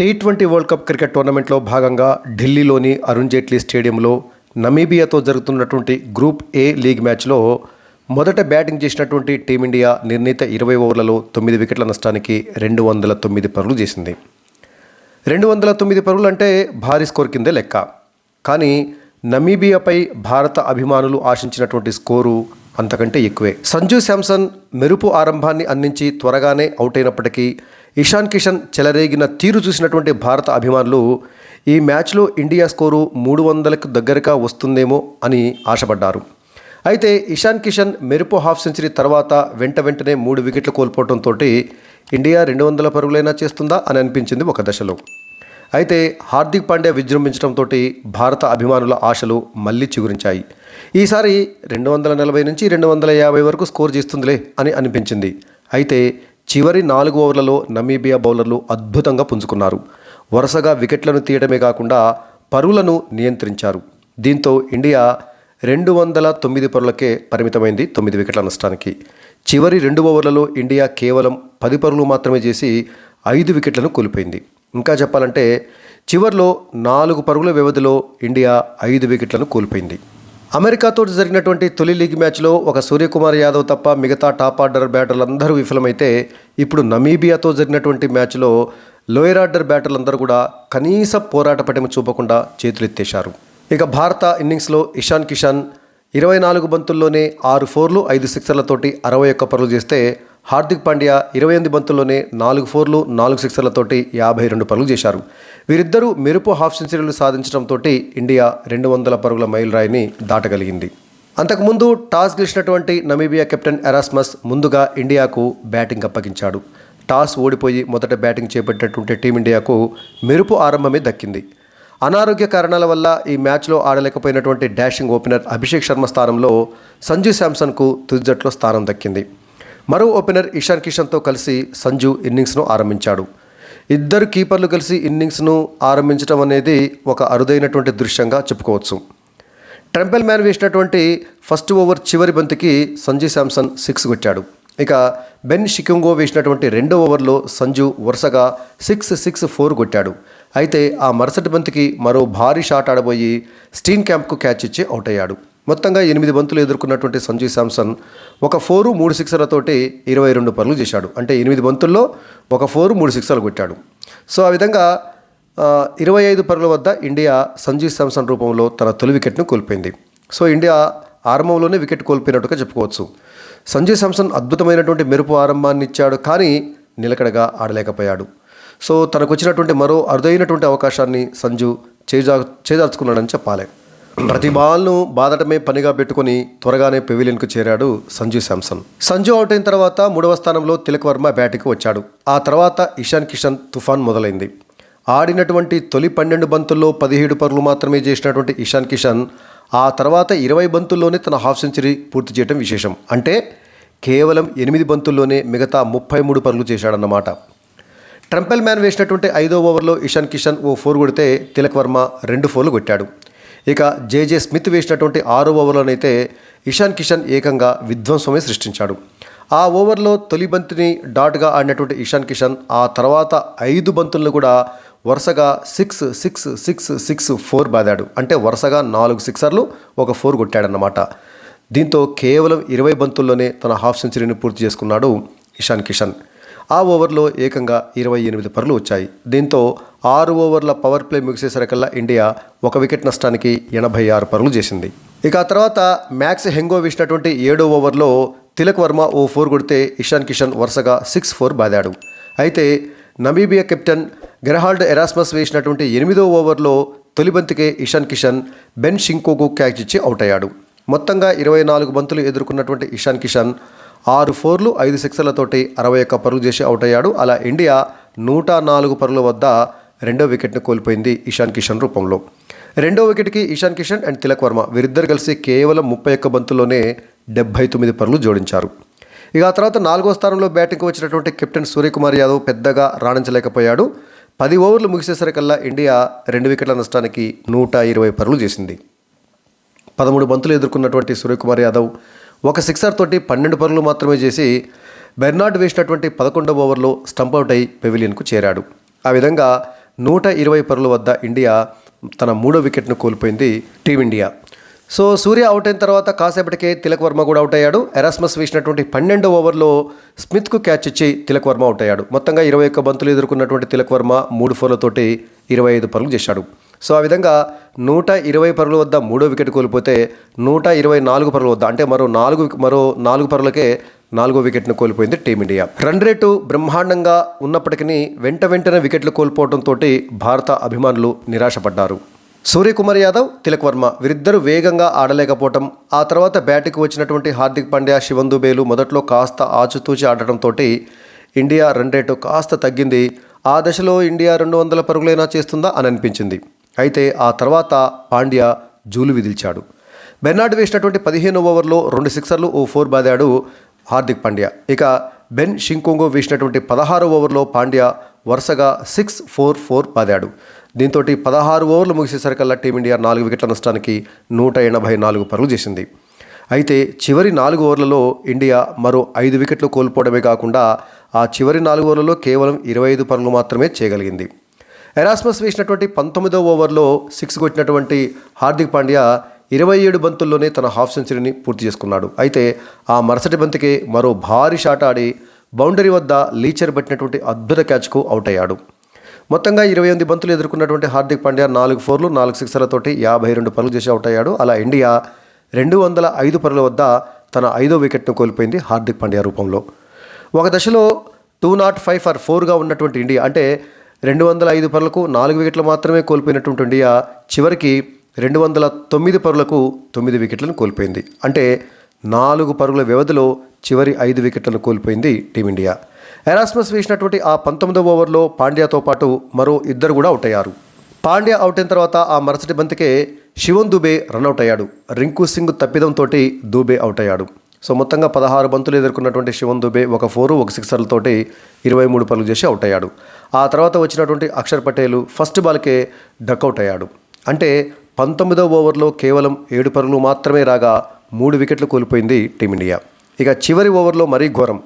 T twenty world cup cricket టోర్నమెంట్లో భాగంగా ఢిల్లీలోని అరుణ్ జైట్లీ స్టేడియంలో నమీబియాతో జరుగుతున్నటువంటి గ్రూప్ ఏ లీగ్ మ్యాచ్లో మొదట బ్యాటింగ్ చేసినటువంటి టీమిండియా నిర్ణీత ఇరవై ఓవర్లలో తొమ్మిది వికెట్ల నష్టానికి రెండు వందల తొమ్మిది పరుగులు చేసింది. రెండు వందల తొమ్మిది పరుగులు అంటే భారీ స్కోర్ కిందే లెక్క. కానీ నమీబియాపై భారత అభిమానులు ఆశించినటువంటి స్కోరు అంతకంటే ఎక్కువే. సంజు శాంసన్ మెరుపు ఆరంభాన్ని అందించి త్వరగానే అవుట్ అయినప్పటికీ ఇషాన్ కిషన్ చెలరేగిన తీరు చూసినటువంటి భారత అభిమానులు ఈ మ్యాచ్లో ఇండియా స్కోరు మూడు వందలకు దగ్గరగా వస్తుందేమో అని ఆశపడ్డారు. అయితే ఇషాన్ కిషన్ మెరుపు హాఫ్ సెంచరీ తర్వాత వెంట వెంటనే మూడు వికెట్లు కోల్పోవడంతో ఇండియా రెండు వందల పరుగులైనా చేస్తుందా అని అనిపించింది ఒక దశలో. అయితే హార్దిక్ పాండ్యా విజృంభించడంతో భారత అభిమానుల ఆశలు మళ్ళీ చిగురించాయి. ఈసారి రెండు వందల నలభై నుంచి రెండు వందల యాభై వరకు స్కోర్ చేస్తుందిలే అని అనిపించింది. అయితే చివరి నాలుగు ఓవర్లలో నమీబియా బౌలర్లు అద్భుతంగా పుంజుకున్నారు. వరుసగా వికెట్లను తీయడమే కాకుండా పరులను నియంత్రించారు. దీంతో ఇండియా రెండు వందల తొమ్మిది పరులకే పరిమితమైంది తొమ్మిది వికెట్ల నష్టానికి. చివరి రెండు ఓవర్లలో ఇండియా కేవలం పది పరులు మాత్రమే చేసి ఐదు వికెట్లను కోల్పోయింది. ఇంకా చెప్పాలంటే చివర్లో నాలుగు పరుగుల వ్యవధిలో ఇండియా ఐదు వికెట్లను కోల్పోయింది. అమెరికాతో జరిగినటువంటి తొలి లీగ్ మ్యాచ్లో ఒక సూర్యకుమార్ యాదవ్ తప్ప మిగతా టాప్ ఆర్డర్ బ్యాటర్లందరూ విఫలమైతే ఇప్పుడు నమీబియాతో జరిగినటువంటి మ్యాచ్లో లోయర్ ఆర్డర్ బ్యాటర్లందరూ కూడా కనీస పోరాట పటిమ చూపకుండా చేతులెత్తేశారు. ఇక భారత ఇన్నింగ్స్లో ఇషాన్ కిషాన్ ఇరవై నాలుగు బంతుల్లోనే ఆరు ఫోర్లు ఐదు సిక్సర్లతోటి అరవై ఒక్క పరులు చేస్తే హార్దిక్ పాండ్యా ఇరవై ఎనిమిది బంతుల్లోనే నాలుగు ఫోర్లు నాలుగు సిక్సర్లతోటి యాభై రెండు పరుగులు చేశారు. వీరిద్దరూ మెరుపు హాఫ్ సెంచరీలు సాధించడంతో ఇండియా రెండు వందల పరుగుల మైలురాయిని దాటగలిగింది. అంతకుముందు టాస్ గెలిచినటువంటి నమీబియా కెప్టెన్ ఎరాస్మస్ ముందుగా ఇండియాకు బ్యాటింగ్ అప్పగించాడు. టాస్ ఓడిపోయి మొదట బ్యాటింగ్ చేపట్టినటువంటి టీమిండియాకు మెరుపు ఆరంభమే దక్కింది. అనారోగ్య కారణాల వల్ల ఈ మ్యాచ్లో ఆడలేకపోయినటువంటి డాషింగ్ ఓపెనర్ అభిషేక్ శర్మ స్థానంలో సంజు శాంసన్కు తుది జట్లో స్థానం దక్కింది. మరో ఓపెనర్ ఇషాన్ కిషన్తో కలిసి సంజు ఇన్నింగ్స్ను ఆరంభించాడు. ఇద్దరు కీపర్లు కలిసి ఇన్నింగ్స్ను ఆరంభించడం అనేది ఒక అరుదైనటువంటి దృశ్యంగా చెప్పుకోవచ్చు. ట్రంపెల్ మ్యాన్ వేసినటువంటి ఫస్ట్ ఓవర్ చివరి బంతికి సంజు శాంసన్ సిక్స్ కొట్టాడు. ఇక బెన్ షికింగో వేసినటువంటి రెండో ఓవర్లో సంజు వరుసగా సిక్స్ సిక్స్ ఫోర్ కొట్టాడు. అయితే ఆ మరుసటి బంతికి మరో భారీ షాట్ ఆడబోయి స్టీన్ క్యాంప్కు క్యాచ్ ఇచ్చి అవుట్ అయ్యాడు. మొత్తంగా ఎనిమిది బంతులు ఎదుర్కొన్నటువంటి సంజయ్ శాంసన్ ఒక ఫోరు మూడు సిక్సర్లతోటి ఇరవై రెండు పనులు చేశాడు. అంటే ఎనిమిది బంతుల్లో ఒక ఫోరు మూడు సిక్సర్లు కొట్టాడు. సో ఆ విధంగా ఇరవై ఐదు పరుగుల వద్ద ఇండియా సంజీవ్ శాంసన్ రూపంలో తన తొలి వికెట్ను కోల్పోయింది. సో ఇండియా ఆరంభంలోనే వికెట్ కోల్పోయినట్టుగా చెప్పుకోవచ్చు. సంజు శాంసన్ అద్భుతమైనటువంటి మెరుపు ఆరంభాన్ని ఇచ్చాడు కానీ నిలకడగా ఆడలేకపోయాడు. సో తనకు వచ్చినటువంటి మరో అరుదైనటువంటి అవకాశాన్ని సంజు చేజా చేజార్చుకున్నాడని చెప్పాలి. ప్రతి బాల్ను బాదటమే పనిగా పెట్టుకుని త్వరగానే పెవిలియన్కు చేరాడు సంజు శాంసన్. సంజు అవుట్ అయిన తర్వాత మూడవ స్థానంలో తిలక్ వర్మ బ్యాటింగ్కి వచ్చాడు. ఆ తర్వాత ఇషాన్ కిషన్ తుఫాన్ మొదలైంది. ఆడినటువంటి తొలి పన్నెండు బంతుల్లో పదిహేడు పరుగులు మాత్రమే చేసినటువంటి ఇషాన్ కిషన్ ఆ తర్వాత ఇరవై బంతుల్లోనే తన హాఫ్ సెంచరీ పూర్తి చేయడం విశేషం. అంటే కేవలం ఎనిమిది బంతుల్లోనే మిగతా ముప్పై మూడు పరుగులు చేశాడన్నమాట. ట్రంపెల్ మ్యాన్ వేసినటువంటి ఐదో ఓవర్లో ఇషాన్ కిషన్ ఓ ఫోర్ కొడితే తిలక్ వర్మ రెండు ఫోర్లు కొట్టాడు. ఇక జేజే స్మిత్ వేసినటువంటి ఆరో ఓవర్లోనైతే ఇషాన్ కిషన్ ఏకంగా విధ్వంసమే సృష్టించాడు. ఆ ఓవర్లో తొలి బంతిని డాట్గా ఆడినటువంటి ఇషాన్ కిషన్ ఆ తర్వాత ఐదు బంతులను కూడా వరుసగా six six six six four బాదాడు. అంటే వరుసగా నాలుగు సిక్సర్లు ఒక ఫోర్ కొట్టాడన్నమాట. దీంతో కేవలం ఇరవై బంతుల్లోనే తన హాఫ్ సెంచరీని పూర్తి చేసుకున్నాడు ఇషాన్ కిషన్. ఆ ఓవర్లో ఏకంగా ఇరవై ఎనిమిది పరులు వచ్చాయి. దీంతో ఆరు ఓవర్ల పవర్ ప్లే ముగిసేసరికల్లా ఇండియా ఒక వికెట్ నష్టానికి ఎనభై ఆరు పరులు చేసింది. ఇక ఆ తర్వాత మ్యాక్స్ హెంగో వేసినటువంటి ఏడో ఓవర్లో తిలక్ వర్మ ఓ ఫోర్ కొడితే ఇషాన్ కిషన్ వరుసగా సిక్స్ ఫోర్ బాదాడు. అయితే నమీబియా కెప్టెన్ గెరహాల్డ్ ఎరాస్మస్ వేసినటువంటి ఎనిమిదో ఓవర్లో తొలి బంతికే ఇషాన్ కిషన్ బెన్ షింకోకు క్యాచ్ ఇచ్చి అవుట్ అయ్యాడు. మొత్తంగా ఇరవై నాలుగు బంతులు ఎదుర్కొన్నటువంటి ఇషాన్ కిషన్ ఆరు ఫోర్లు ఐదు సిక్సర్లతోటి అరవై ఒక్క పరుగులు చేసి అవుట్ అయ్యాడు. అలా ఇండియా నూట నాలుగు పరుగుల వద్ద రెండో వికెట్ను కోల్పోయింది ఇషాన్ కిషన్ రూపంలో. రెండో వికెట్కి ఇషాన్ కిషన్ అండ్ తిలక్ వర్మ వీరిద్దరు కలిసి కేవలం ముప్పై ఒక్క బంతుల్లోనే డెబ్బై తొమ్మిది పరులు జోడించారు. ఇక ఆ తర్వాత నాలుగో స్థానంలో బ్యాటింగ్కి వచ్చినటువంటి కెప్టెన్ సూర్యకుమార్ యాదవ్ పెద్దగా రాణించలేకపోయాడు. పది ఓవర్లు ముగిసేసరికల్లా ఇండియా రెండు వికెట్ల నష్టానికి నూట ఇరవై పరులు చేసింది. పదమూడు బంతులు ఎదుర్కొన్నటువంటి సూర్యకుమార్ యాదవ్ ఒక సిక్సర్ తోటి పన్నెండు పరుగులు మాత్రమే చేసి బెర్నార్డ్ వేసినటువంటి పదకొండవ ఓవర్లో స్టంప్ అవుట్ అయి పెవిలియన్కు చేరాడు. ఆ విధంగా నూట ఇరవై పరుల వద్ద ఇండియా తన మూడో వికెట్ను కోల్పోయింది టీమిండియా. సో సూర్య అవుట్ అయిన తర్వాత కాసేపటికే తిలక్ వర్మ కూడా అవుట్ అయ్యాడు. ఎరాస్మస్ వేసినటువంటి పన్నెండో ఓవర్లో స్మిత్కు క్యాచ్ ఇచ్చి తిలక్ వర్మ అవుట్ అయ్యాడు. మొత్తంగా ఇరవై ఒక్క బంతులు ఎదుర్కొన్నటువంటి తిలక్ వర్మ మూడు ఫోర్లతోటి ఇరవై ఐదు పరుగులు చేశాడు. సో ఆ విధంగా నూట ఇరవై పరుగుల వద్ద మూడో వికెట్ కోల్పోతే నూట ఇరవై నాలుగు పరుల వద్ద అంటే మరో నాలుగు మరో నాలుగు పరులకే నాలుగో వికెట్ను కోల్పోయింది టీమిండియా. రన్ రేటు బ్రహ్మాండంగా ఉన్నప్పటికీ వెంట వెంటనే వికెట్లు కోల్పోవడంతో భారత అభిమానులు నిరాశపడ్డారు. సూర్యకుమార్ యాదవ్ తిలక్ వర్మ వీరిద్దరూ వేగంగా ఆడలేకపోవటం ఆ తర్వాత బ్యాటింగ్కి వచ్చినటువంటి హార్దిక్ పాండ్యా శివన్ దుబేలు మొదట్లో కాస్త ఆచితూచి ఆడటంతో ఇండియా రన్ రేటు కాస్త తగ్గింది. ఆ దశలో ఇండియా రెండు వందల పరుగులైనా చేస్తుందా అని అనిపించింది. అయితే ఆ తర్వాత పాండ్యా జూలు విదిల్చాడు. బెర్నాడ్ వేసినటువంటి పదిహేను ఓవర్లో రెండు సిక్సర్లు ఓ ఫోర్ బాదాడు హార్దిక్ పాండ్య. ఇక బెన్ షింకోంగో వేసినటువంటి పదహారు ఓవర్లో పాండ్య వరుసగా సిక్స్ ఫోర్ ఫోర్ బాదాడు. దీంతో పదహారు ఓవర్లు ముగిసేసరికల్లా టీమిండియా నాలుగు వికెట్ల నష్టానికి నూట ఎనభై నాలుగు పరుగులు చేసింది. అయితే చివరి నాలుగు ఓవర్లలో ఇండియా మరో ఐదు వికెట్లు కోల్పోవడమే కాకుండా ఆ చివరి నాలుగు ఓవర్లలో కేవలం ఇరవై ఐదు పరుగులు మాత్రమే చేయగలిగింది. ఎరాస్మస్ వేసినటువంటి పంతొమ్మిదో ఓవర్లో సిక్స్ కొట్టినటువంటి హార్దిక్ పాండ్యా ఇరవై ఏడు బంతుల్లోనే తన హాఫ్ సెంచరీని పూర్తి చేసుకున్నాడు. అయితే ఆ మరుసటి బంతికే మరో భారీ షాట్ ఆడి బౌండరీ వద్ద లీచర్ పట్టినటువంటి అద్భుత క్యాచ్కు అవుట్ అయ్యాడు. మొత్తంగా ఇరవై ఎనిమిది బంతులు ఎదుర్కొన్నటువంటి హార్దిక్ పాండ్యా నాలుగు ఫోర్లు నాలుగు సిక్సర్లతోటి యాభై రెండు పరులు చేసి అవుట్ అయ్యాడు. అలా ఇండియా రెండు వందల ఐదు పరుల వద్ద తన ఐదో వికెట్ను కోల్పోయింది హార్దిక్ పాండ్యా రూపంలో. ఒక దశలో టూ నాట్ ఫైవ్ ఫర్ ఫోర్గా ఉన్నటువంటి ఇండియా అంటే రెండు వందల ఐదు పరులకు నాలుగు వికెట్లు మాత్రమే కోల్పోయినటువంటి ఇండియా చివరికి రెండు వందల తొమ్మిది పరులకు తొమ్మిది వికెట్లను కోల్పోయింది. అంటే నాలుగు పరుగుల వ్యవధిలో చివరి ఐదు వికెట్లను కోల్పోయింది టీమిండియా. ఎరాస్మస్ వేసినటువంటి ఆ పంతొమ్మిదవ ఓవర్లో పాండ్యాతో పాటు మరో ఇద్దరు కూడా అవుట్ అయ్యారు పాండ్యా అవుట్ అయిన తర్వాత ఆ మరుసటి బంతికే శివన్ దుబే రన్అట్ అయ్యాడు రింకు సింగ్ తప్పిదంతో దుబే అవుట్ అయ్యాడు సో మొత్తంగా పదహారు బంతులు ఎదుర్కొన్నటువంటి శివన్ దుబే ఒక ఫోరు ఒక సిక్సర్లతోటి ఇరవై మూడు పనులు చేసి అవుట్ అయ్యాడు. ఆ తర్వాత వచ్చినటువంటి అక్షర్ పటేల్ ఫస్ట్ బాల్కే డక్అవుట్ అయ్యాడు. అంటే పంతొమ్మిదవ ఓవర్లో కేవలం ఏడు పరుగులు మాత్రమే రాగా మూడు వికెట్లు కోల్పోయింది టీమిండియా. ఇక చివరి ఓవర్లో మరీ ఘోరం.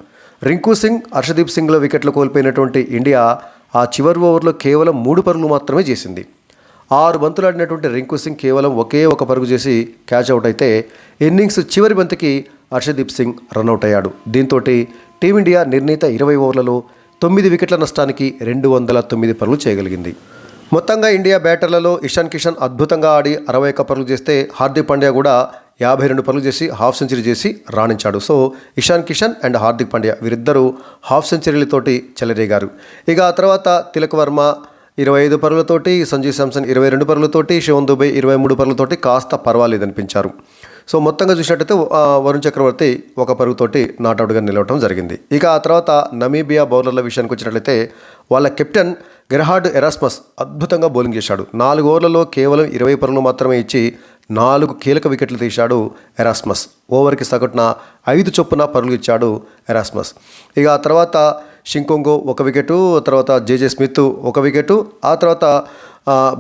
రింకు సింగ్ హర్షదీప్ సింగ్లో వికెట్లు కోల్పోయినటువంటి ఇండియా ఆ చివరి ఓవర్లో కేవలం మూడు పరుగులు మాత్రమే చేసింది. ఆరు బంతులు ఆడినటువంటి రింకు సింగ్ కేవలం ఒకే ఒక పరుగు చేసి క్యాచ్ అవుట్ అయితే ఇన్నింగ్స్ చివరి బంతికి హర్షదీప్ సింగ్ రన్అట్ అయ్యాడు దీంతో టీమిండియా నిర్ణీత ఇరవై ఓవర్లలో తొమ్మిది వికెట్ల నష్టానికి రెండు వందల తొమ్మిది పనులు చేయగలిగింది. మొత్తంగా ఇండియా బ్యాటర్లలో ఇషాన్ కిషన్ అద్భుతంగా ఆడి అరవై ఒక్క పనులు చేస్తే హార్దిక్ పాండ్యా కూడా యాభై రెండు పనులు చేసి హాఫ్ సెంచరీ చేసి రాణించాడు. సో ఇషాన్ కిషన్ అండ్ హార్దిక్ పాండ్యా వీరిద్దరూ హాఫ్ సెంచరీలతోటి చెలరేగారు. ఇక ఆ తర్వాత తిలక్ వర్మ ఇరవై ఐదు పరులతోటి సంజయ్ శాంసన్ ఇరవై రెండు పరులతోటి శివన్ దుబే ఇరవై మూడు పరులతోటి కాస్త పర్వాలేదనిపించారు. సో మొత్తంగా చూసినట్టయితే వరుణ్ చక్రవర్తి ఒక పరుగుతోటి నాటౌట్గా నిలవటం జరిగింది. ఇక ఆ తర్వాత నమీబియా బౌలర్ల విషయానికి వచ్చినట్లయితే వాళ్ళ కెప్టెన్ గెర్హార్డ్ ఎరాస్మస్ అద్భుతంగా బౌలింగ్ చేశాడు. నాలుగు ఓవర్లలో కేవలం ఇరవై పరుగులు మాత్రమే ఇచ్చి నాలుగు కీలక వికెట్లు తీశాడు ఎరాస్మస్. ఓవర్కి సగటున ఐదు చొప్పున పరుగులు ఇచ్చాడు ఎరాస్మస్. ఇక ఆ తర్వాత షింకొంగో ఒక వికెటు తర్వాత జేజే స్మిత్ ఒక వికెటు ఆ తర్వాత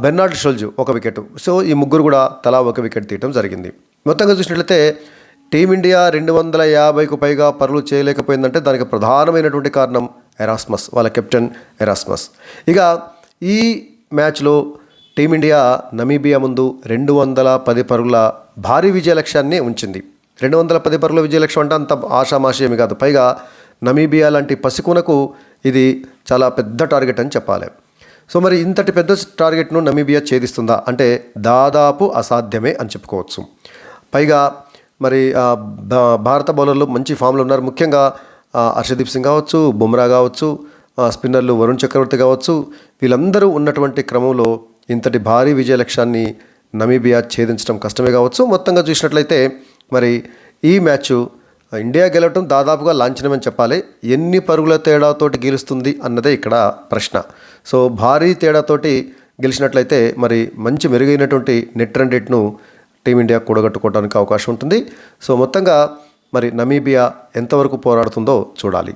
బెర్నార్డ్ షోల్జు ఒక వికెట్. సో ఈ ముగ్గురు కూడా తలా ఒక వికెట్ తీయడం జరిగింది. మొత్తంగా చూసినట్లయితే టీమిండియా రెండు వందల యాభైకు పైగా పరుగులు చేయలేకపోయిందంటే దానికి ప్రధానమైనటువంటి కారణం ఎరాస్మస్ వాళ్ళ కెప్టెన్ ఎరాస్మస్. ఇక ఈ మ్యాచ్లో టీమిండియా నమీబియా ముందు రెండు వందల పది పరుగుల భారీ విజయ లక్ష్యాన్ని ఉంచింది. రెండు వందల పది పరుగుల విజయ లక్ష్యం అంటే అంత ఆషామాషి కాదు. పైగా నమీబియా లాంటి పసికునకు ఇది చాలా పెద్ద టార్గెట్ అని చెప్పాలి. సో మరి ఇంతటి పెద్ద టార్గెట్ను నమీబియా ఛేదిస్తుందా? అంటే దాదాపు అసాధ్యమే అని చెప్పుకోవచ్చు. పైగా మరి భా- భారత బౌలర్లు మంచి ఫామ్లో ఉన్నారు. ముఖ్యంగా హర్షదీప్ సింగ్ కావచ్చు బుమ్రా కావచ్చు స్పిన్నర్లు వరుణ్ చక్రవర్తి కావచ్చు వీళ్ళందరూ ఉన్నటువంటి క్రమంలో ఇంతటి భారీ విజయ లక్ష్యాన్ని నమీబియా ఛేదించడం కష్టమే కావచ్చు. మొత్తంగా చూసినట్లయితే మరి ఈ మ్యాచ్ ఇండియా గెలవటం దాదాపుగా లాంఛనమని చెప్పాలి. ఎన్ని పరుగుల తేడాతోటి గెలుస్తుంది అన్నదే ఇక్కడ ప్రశ్న. సో భారీ తేడాతోటి గెలిచినట్లయితే మరి మంచి మెరుగైనటువంటి నెట్ రన్ రేట్ను టీమిండియా కూడగట్టుకోవడానికి అవకాశం ఉంటుంది. సో మొత్తంగా మరి నమీబియా ఎంతవరకు పోరాడుతుందో చూడాలి.